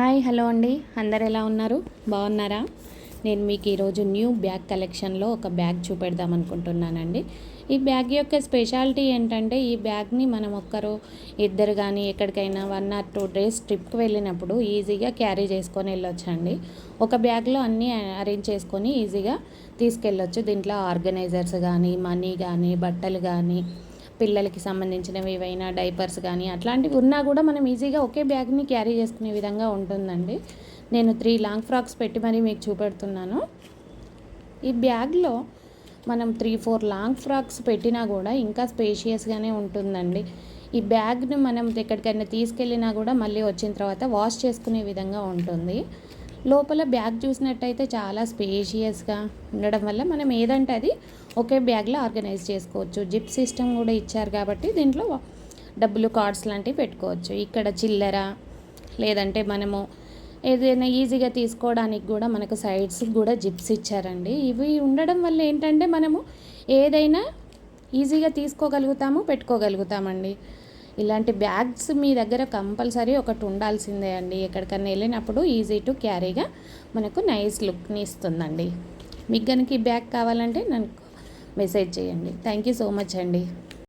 Hi hello అండి. అందరు ఎలా ఉన్నారు? బాగున్నారా? నేను మీకు ఈరోజు న్యూ బ్యాగ్ కలెక్షన్లో ఒక బ్యాగ్ చూపెడదాం అనుకుంటున్నానండి. ఈ బ్యాగ్ యొక్క స్పెషాలిటీ ఏంటంటే ఈ బ్యాగ్ని మనం ఒక్కరు ఇద్దరు కానీ ఎక్కడికైనా వన్ ఆర్ టూ డేస్ ట్రిప్కి వెళ్ళినప్పుడు ఈజీగా క్యారీ చేసుకొని వెళ్ళొచ్చండి. ఒక బ్యాగ్లో అన్నీ అరేంజ్ చేసుకొని ఈజీగా తీసుకెళ్ళొచ్చు. దీంట్లో ఆర్గనైజర్స్ కానీ మనీ కానీ బట్టలు కానీ పిల్లలకి సంబంధించినవి ఏవైనా డైపర్స్ కానీ అట్లాంటివి ఉన్నా కూడా మనం ఈజీగా ఒకే బ్యాగ్ని క్యారీ చేసుకునే విధంగా ఉంటుందండి. నేను త్రీ లాంగ్ ఫ్రాక్స్ పెట్టి మరీ మీకు చూపెడుతున్నాను. ఈ బ్యాగ్లో మనం త్రీ ఫోర్ లాంగ్ ఫ్రాక్స్ పెట్టినా కూడా ఇంకా స్పేషియస్గానే ఉంటుందండి. ఈ బ్యాగ్ను మనం ఎక్కడికైనా తీసుకెళ్ళినా కూడా మళ్ళీ వచ్చిన తర్వాత వాష్ చేసుకునే విధంగా ఉంటుంది. లోపల బ్యాగ్ చూసినట్టయితే చాలా స్పేషియస్గా ఉండడం వల్ల మనం ఏదంటే అది ఒకే బ్యాగ్లో ఆర్గనైజ్ చేసుకోవచ్చు. జిప్ సిస్టమ్ కూడా ఇచ్చారు కాబట్టి దీంట్లో డబ్బులు కార్డ్స్ లాంటివి పెట్టుకోవచ్చు. ఇక్కడ చిల్లర లేదంటే మనము ఏదైనా ఈజీగా తీసుకోవడానికి కూడా మనకు సైడ్స్ కూడా జిప్స్ ఇచ్చారండి. ఇవి ఉండడం వల్ల ఏంటంటే మనము ఏదైనా ఈజీగా తీసుకోగలుగుతాము పెట్టుకోగలుగుతామండి. ఇలాంటి బ్యాగ్స్ మీ దగ్గర కంపల్సరీ ఒకటి ఉండాల్సిందే అండి. ఎక్కడికన్నా వెళ్ళినప్పుడు ఈజీ టు క్యారీగా మనకు నైస్ లుక్ని ఇస్తుందండి. మీకు కనుక ఈ బ్యాగ్ కావాలంటే నన్ను మెసేజ్ చేయండి. థ్యాంక్ యూ సో మచ్ అండి.